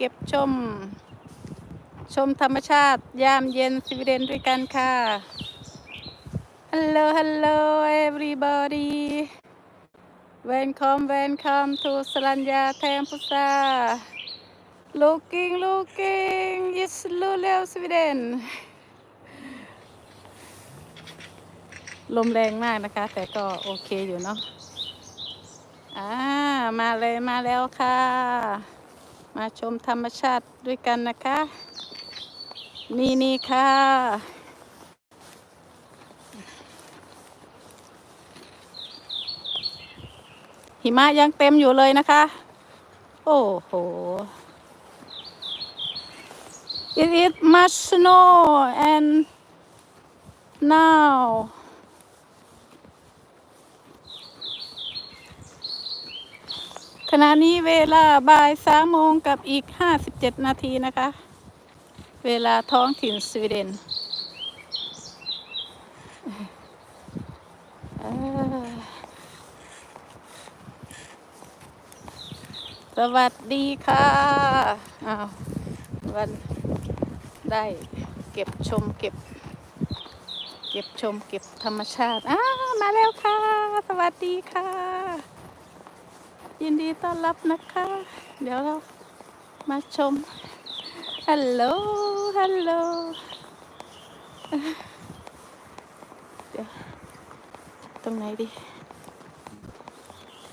เก็บชม ชมธรรมชาติ ยามเย็นสวีเดนด้วยกันค่ะ Hello Hello everybody Welcome Welcome to สรัญญาแทมพุซา Looking Looking Yes ลูเลวสวีเดนลมแรงมากนะคะ แต่ก็โอเคอยู่เนาะอ่ามาเลยมาแล้วค่ะ มาชมธรรมชาติด้วยกันนะคะ นี่นี่ค่ะ หิมะยังเต็มอยู่เลยนะคะ โอ้โห It is much snow and now ณะนี้เวลาบ่ายสามโมงกับอีกห้าสิบเจ็ดนาทีนะคะ เวลาท้องถิ่นสวีเดนสวัสดีค่ะอ้าววันได้เก็บชมเก็บ เก็บชมเก็บธรรมชาติอ้ามาแล้วค่ะ สวัสดีค่ะ ยินดีต้อนรับนะคะ เดี๋ยวเรามาชม ฮัลโหล ฮัลโหล เดี๋ยว ตรงไหนดี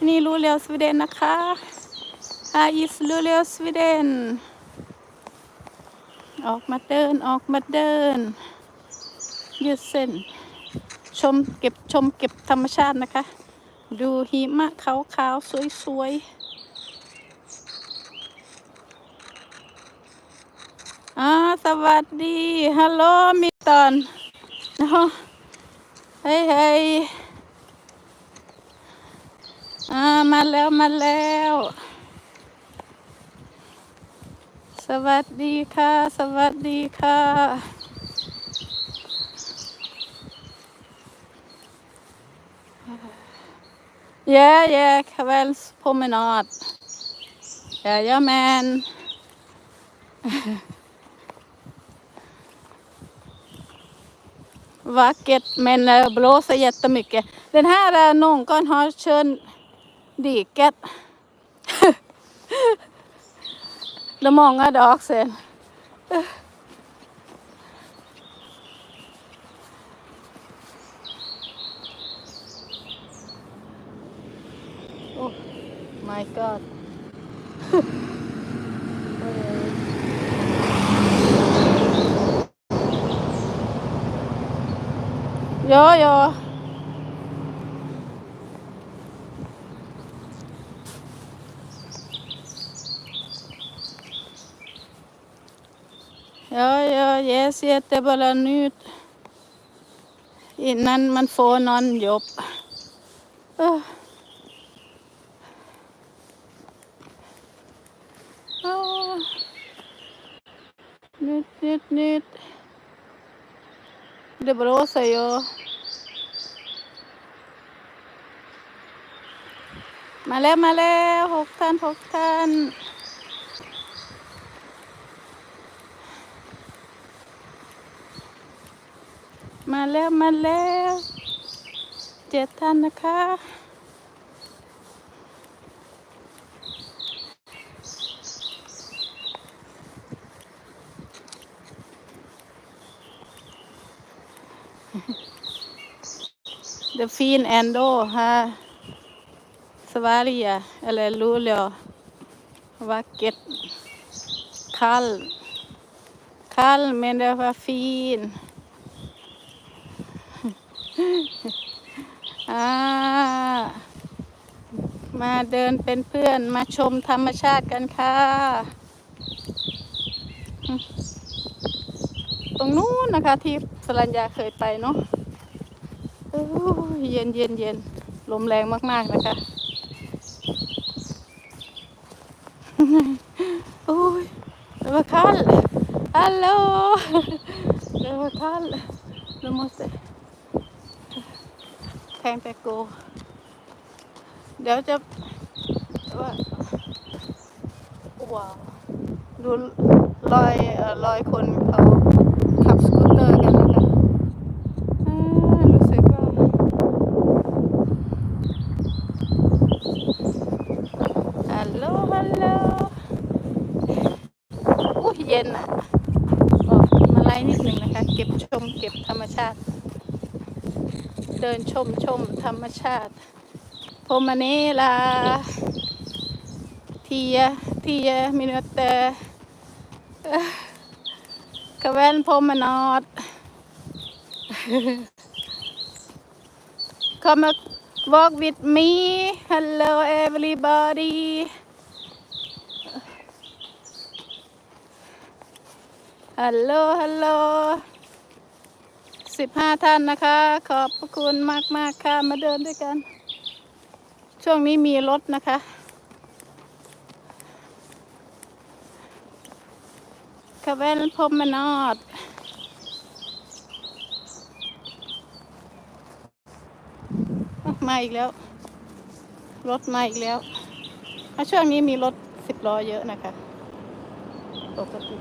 นี่รู้เร็วสวีเดนนะคะอาอิสรู้เร็วสวีเดน ออกมาเดิน ออกมาเดิน ยืดเส้น ชมเก็บชมเก็บธรรมชาตินะคะ ดูหิมะขาวๆ สวยๆอ่าสวัสดี ฮัลโหล มิตอนเนาะเฮ้ยเฮ้ยอ่า มาแล้ว มาแล้ว สวัสดีค่ะ สวัสดีค่ะ Ja, ja, kvällspromenad. Jajamän. Vackert men eh, blåser jättemycket. Den här eh, är någon har kört diket. Det är många dagar sedan. my god. ja, ja. Ja, ja, jag ser bara ut innan man får någon jobb. Ah. Uh. Ah. Nytt, nytt, nytt. Det blåser ju. Ma แล้วมาแล้วหกท่านหกท่านมาแล้วมาแล้วเจ็ดท่านนะคะ The fin ändå här Sverige eller Luleå vackert kall kall men det var fin อ่ามาเดินเป็นเพื่อนมาชมธรรมชาติกันค่ะ รงนู้นนะคะ ที่สรัญญาเคยไปเนาะโอ้เย็นเย็นเย็นลมแรงมากๆนะคะโอ้ย det var kall hallå det var kall du måste tänkte gå เดี๋ยวจะว่าว้าว ดูรอยเอ่อรอยคนเขาขับสกูตเตอร์กันนะคะรู้สึกว่าฮัลโหลฮัลโหลอู้เย็นอะก็มาไล่นิดหนึ่งนะคะ เก็บชมเก็บธรรมชาติ เดินชมชมธรรมชาติพมาเนลา Tia, กระแว่นพมนอดคอมมา walk with me hello everybody Hello Hello สิบห้าท่านนะคะ ขอบคุณมากมากค่ะ มาเดินด้วยกัน ช่วงนี้มีรถนะคะ คาเวนพรมนอดอะมาอีกแล้ว รถมาอีกแล้วช่วงนี้มีรถสิบล้อเยอะนะคะปกติ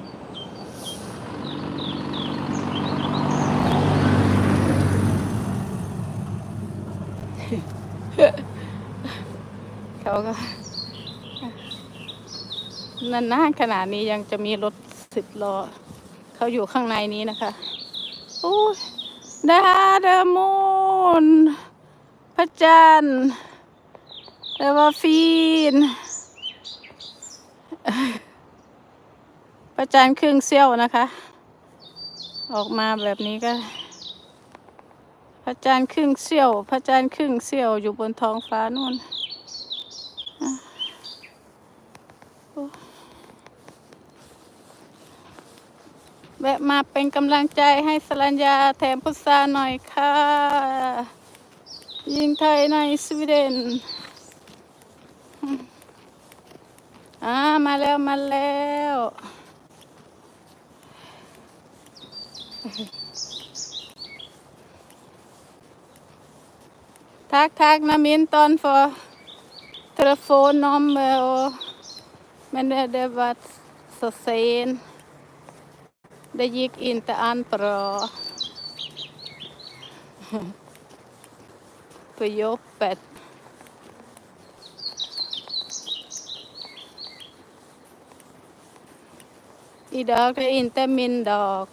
เขาก็นานๆขนาดนี้ยังจะมีรถ สิบล้อเขาอยู่ข้างในนี้นะคะโอ้ยดาดอมูนพระจันทร์เอวาฟีนพระจันทร์ครึ่งเสี้ยวนะคะ ออกมาแบบนี้ก็ พระจันทร์ครึ่งเสี้ยว พระจันทร์ครึ่งเสี้ยวอยู่บนท้องฟ้านู่น แวะมาเป็นกำลังใจให้สรัญญาแถมพุทราหน่อยค่ะ ยิงไทยในสวีเดนอ่ามาแล้วมาแล้วทักทักนะมินตอนฟอโทรโฟนนอมเบ ได้ยิกอินตะอันปรอปยบเป็ดอีดอกอินตะมินดอก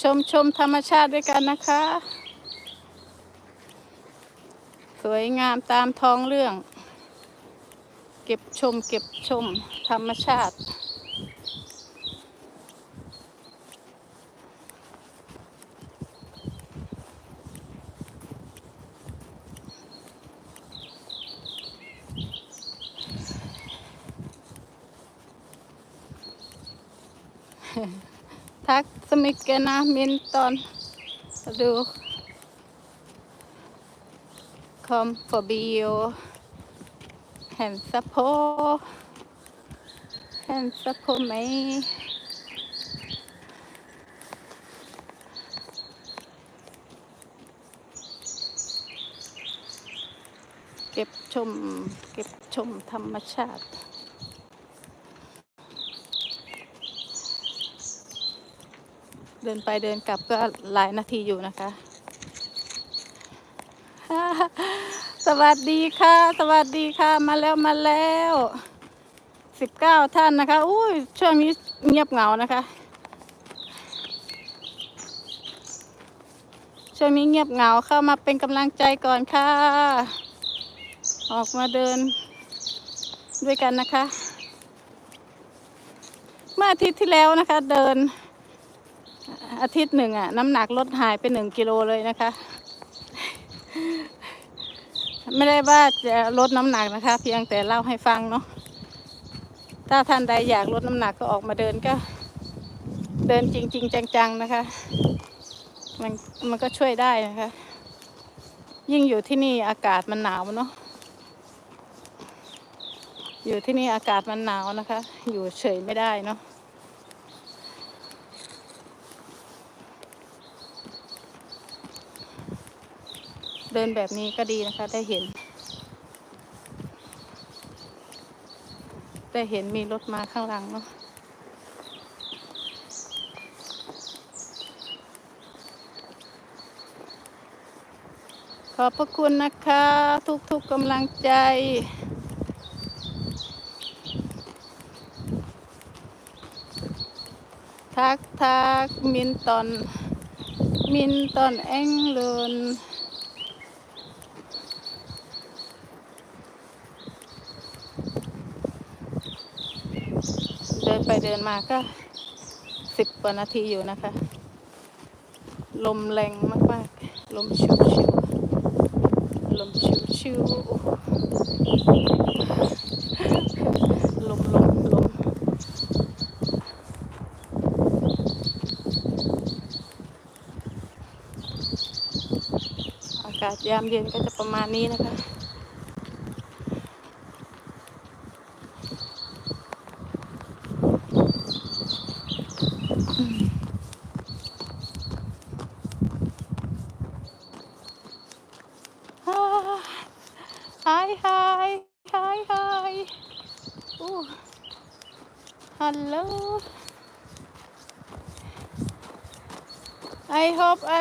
ชมชมธรรมชาติด้วยกันนะคะ สวยงามตามท้องเรื่อง ก็บชม เก็บชม ธรรมชาติ ทักสมิกเกนะมินตอนดู kom förbi och hälsa på. Hälsa på mig. Ket เก็บชม เก็บชมธรรมชาติ เดินไปเดินกลับก็หลายนาทีอยู่นะคะ สวัสดีค่ะ สวัสดีค่ะมาแล้วมาแล้วสิบเก้าท่านนะคะอุ้ยช่วงนี้เงียบเหงานะคะช่วงนี้เงียบเหงาเข้ามาเป็นกำลังใจก่อนค่ะ ออกมาเดินด้วยกันนะคะ เมื่ออาทิตย์ที่แล้วนะคะ เดินอาทิตย์หนึ่งอะน้ำหนักลดหายไปหนึ่งกิโลเลยนะคะ ไม่ได้ว่าจะลดน้ำหนักนะคะ เพียงแต่เล่าให้ฟังเนาะถ้าท่านใดอยากลดน้ำหนักก็ออกมาเดินก็ เดินจริง ๆ จัง ๆนะคะ มันมันก็ช่วยได้นะคะ ยิ่งอยู่ที่นี่อากาศมันหนาวเนาะอยู่ที่นี่อากาศมันหนาวนะคะ อยู่เฉยไม่ได้เนาะ เดินแบบนี้ก็ดีนะคะได้เห็น ได้เห็นมีรถมาข้างหลังเนาะขอบพระคุณนะคะ ทุกๆกกำลังใจทักทักมินตอน มินตอนแองเลน นไปเดินมาก็สิบกว่านาทีอยู่นะคะ ลมแรงมากๆ ลมชิวชิวๆลมชิวชิวๆลมลมลมอากาศยามเย็นก็จะประมาณนี้นะคะ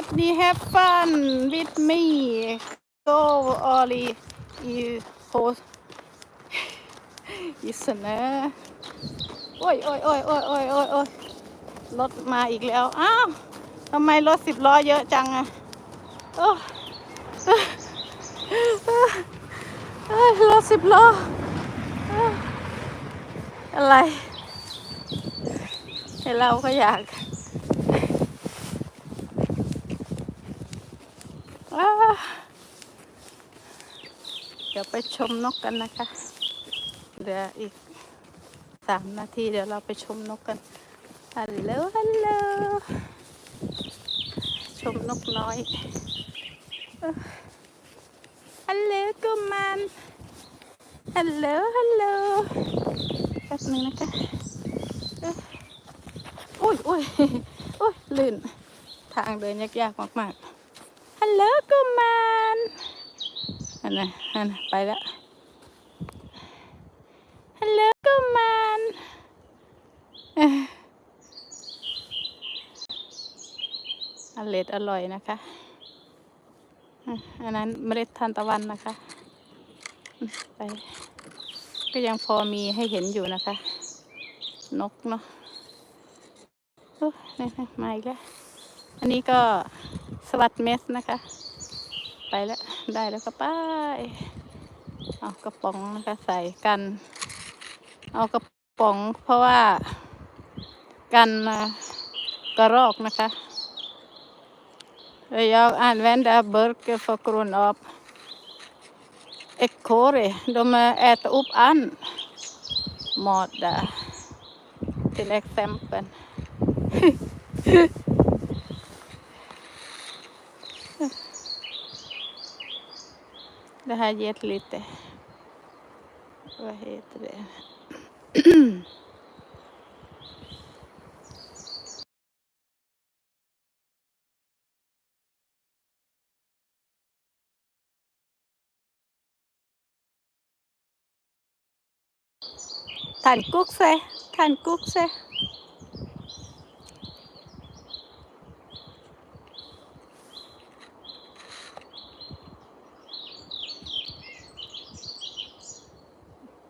hope Adni have fun with me. Go, Ollie. You host. ยินะโอ้ยโอ้ยโอ้ยโอ้ยโอ้ยโอ้ยโอ้ยรถมาอีกแล้ว อ้าวทำไมรถสิบล้อเยอะจังอะโอ้ยรถสิบล้อเอ้ยอะไรเห็นเราก็อยาก ว้าเดี๋ยวไปชมนกกันนะคะ เหลืออีกสามนาทีเดี๋ยวเราไปชมนกกันฮัลโหลฮัลโหลชมนกน้อยฮัลโหลกุมันฮัลโหลฮัลโหลแป๊บนึงนะคะอุ้ยอุ้ยอุ้ยลื่น ทางเดินยากๆมากๆ กุมันอันน่ะอันน่ะไปแล้วฮัลโหลกุมันเอ้ออร่อยอร่อยนะคะ อันนั้นเมล็ดทานตะวันนะคะ ไป ก็ยังพอมีให้เห็นอยู่นะคะ นกเนาะโอ้นี่มาอีกแล้ว อันนี้ก็สวัสดเมสนะคะ ไปแล้ว ได้แล้วก็ไปเอากระป๋องนะคะใส่กัน เอากระป๋องเพราะว่ากันกระรอกนะคะยอกอ่านแวนดาเบิร์กฟกรุนออฟเอกโคเรดมาแอตอุปอันมอดดาเป็นเซมเป็น Det här gett lite, vad heter det? Tankukse, tankukse.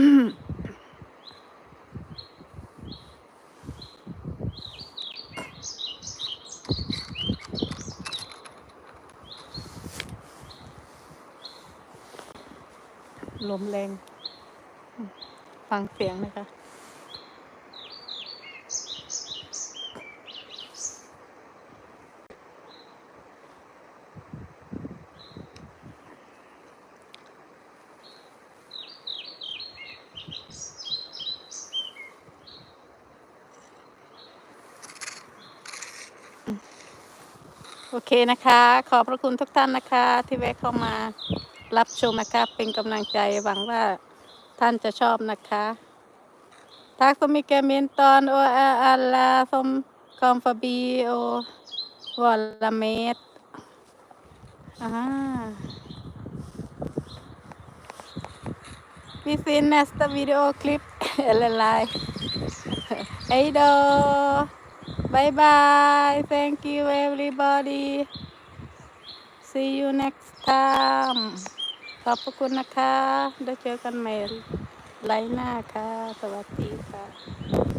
ลมแรง ฟังเสียงนะคะ เคนะคะ ขอบพระคุณทุกท่านนะคะ ที่แวะเข้ามารับชมนะคะ เป็นกำลังใจหวังว่าท่านจะชอบนะคะ Tack så mycket Minton och alla som kom förbi och var med. Aha. Vi ses nästa videoklipp eller live. Hej då! Bye bye! Thank you everybody! See you next time! ขอบพระคุณนะคะ ได้เจอกันใหม่ไลน์หน้าค่ะ สวัสดีค่ะ